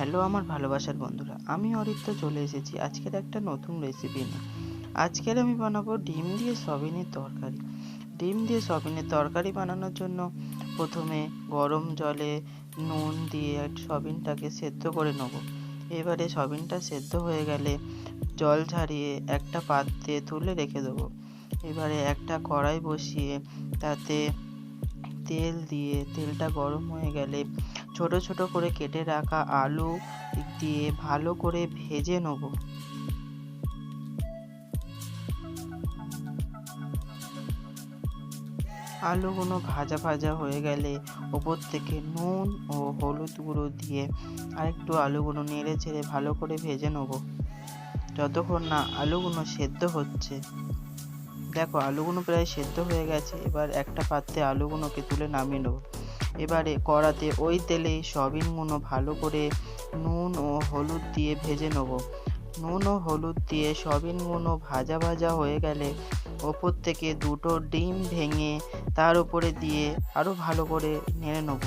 Hello আমার ভালোবাসার বন্ধুরা, আমি অরিত্র চলে এসেছি আজকের একটা নতুন রেসিপি নিয়ে। আজকের আমি বানাবো ডিম দিয়ে সবিনের তরকারি। ডিম দিয়ে সবিনের তরকারি বানানোর জন্য প্রথমে গরম জলে নুন দিয়ে সবিনটাকে সেদ্ধ করে নেব। এবারে সবিনটা সেদ্ধ হয়ে গেলে জল ঝারিয়ে একটা পাত্রে তুলে রেখে দেবো। এবারে একটা কড়াই বসিয়ে তাতে তেল দিয়ে তেলটা গরম হয়ে গেলে ছোট ছোট করে কেটে রাখা আলু দিয়ে ভালো করে ভেজে নেব। আলুগুলো ভাজা ভাজা হয়ে গেলে ওপর থেকে নুন ও হলুদ গুঁড়ো দিয়ে আরেকটু আলুগুলো নেড়ে ছেড়ে ভালো করে ভেজে নেব। যতক্ষণ না আলুগুলো সেদ্ধ হচ্ছে। দেখো, আলুগুলো প্রায় সেদ্ধ হয়ে গেছে। এবার একটা পাত্রে আলুগুলোকে তুলে নামিয়ে নেব। এবারে কড়াতে ওই তেলেই সয়াবিনগুলো ভালো করে নুন ও হলুদ দিয়ে ভেজে নেব। নুন ও হলুদ দিয়ে সয়াবিনগুলো ভাজা ভাজা হয়ে গেলে ওপর থেকে দুটো ডিম ভেঙে তার উপরে দিয়ে আরও ভালো করে নেড়ে নেব।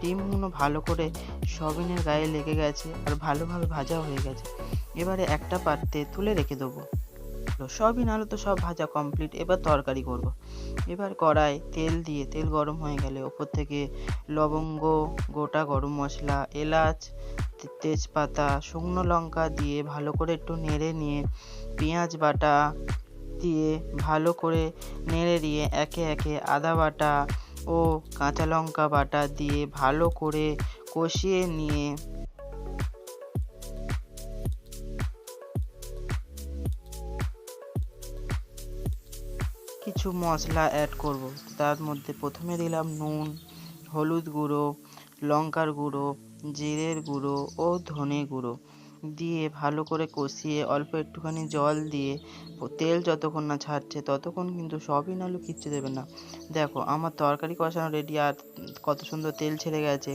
ডিমগুলো ভালো করে সবিনের গায়ে লেগে গেছে আর ভালোভাবে ভাজা হয়ে গেছে এবারে একটা পাত্রে তুলে রেখে দেবো সবিন আলু তো সব ভাজা কমপ্লিট এবার তরকারি করব। এবার কড়াই তেল দিয়ে, তেল গরম হয়ে গেলে ওপর থেকে লবঙ্গ, গোটা গরম মশলা, এলাচ তেজপাতা, শুকনো লঙ্কা দিয়ে ভালো করে একটু নেড়ে নিয়ে, পেঁয়াজ বাটা দিয়ে ভালো করে নেড়ে দিয়ে একে একে আদা বাটা ও কাঁচা লঙ্কা বাটা দিয়ে ভালো করে কষিয়ে নিয়ে। কিছু মশলা অ্যাড করব। তার মধ্যে প্রথমে দিলাম নুন, হলুদ গুঁড়ো, লঙ্কার গুঁড়ো, জিরের গুঁড়ো ও ধনে গুঁড়ো। দিয়ে ভালো করে কষিয়ে অল্প একটুখানি জল দিয়ে তেল যতক্ষণ না ছাড়ছে ততক্ষণ কিন্তু সবই আলু কিচ্ছু দেবে না। দেখো, আমার তরকারি কষানো রেডি আর কত সুন্দর তেল ছেড়ে গেছে।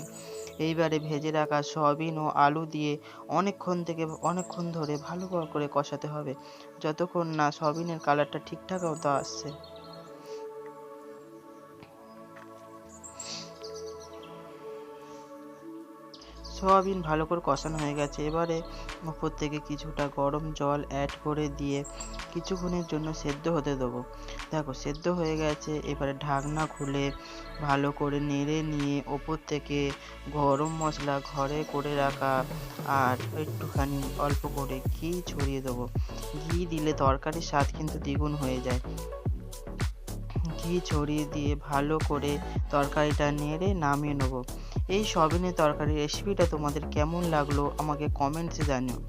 এইবারে ভেজে রাখা সয়াবিন ও আলু দিয়ে অনেকক্ষণ থেকে অনেকক্ষণ ধরে ভালো করে কষাতে হবে। যতক্ষণ না সয়াবিনের কালারটা ঠিকঠাক মতো আসছে। সয়াবিন ভালো করে কষানো হয়ে গেছে। এবারে উপর থেকে কিছুটা গরম জল অ্যাড করে দিয়ে কিছুক্ষণের জন্য সেদ্ধ হতে দেবো। দেখো, সেদ্ধ হয়ে গেছে। এবারে ঢাকনা খুলে ভালো করে নেড়ে নিয়ে ওপর থেকে গরম মশলা ঘরে করে রাখা আর একটুখানি অল্প করে ঘি ছড়িয়ে দেবো। ঘি দিলে তরকারির স্বাদ কিন্তু দ্বিগুণ হয়ে যায়। ঘি ছড়িয়ে দিয়ে ভালো করে তরকারিটা নেড়ে নামিয়ে নেব। এই সবিনের তরকারি রেসিপিটা তোমাদের কেমন লাগল আমাকে কমেন্টসে জানিও।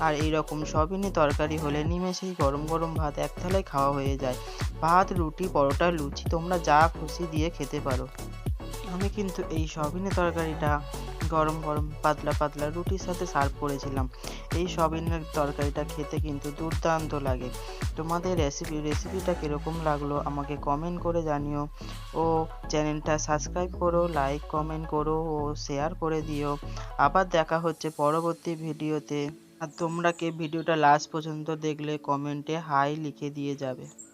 আর এই রকম সবিনের তরকারি হলে নিমেষেই গরম গরম ভাত এক থালায় খাওয়া হয়ে যায়। ভাত, রুটি, পরোটা, লুচি তোমরা যা খুশি দিয়ে খেতে পারো। আমি কিন্তু এই সবিনের তরকারিটা গরম গরম পাতলা পাতলা রুটির সাথে সার্ভ করেছিলাম। এই সবিনের তরকারিটা খেতে কিন্তু দুর্দান্ত লাগে। তোমাদের রেসিপি রেসিপিটা কীরকম লাগল আমাকে কমেন্ট করে জানিও। ও চ্যানেলটা সাবস্ক্রাইব করো লাইক কমেন্ট করো, ও শেয়ার করে দিও। আবার দেখা হচ্ছে পরবর্তী ভিডিওতে। আর তোমরা কে ভিডিওটা লাস্ট পর্যন্ত দেখলে কমেন্টে হাই লিখে দিয়ে যাবে।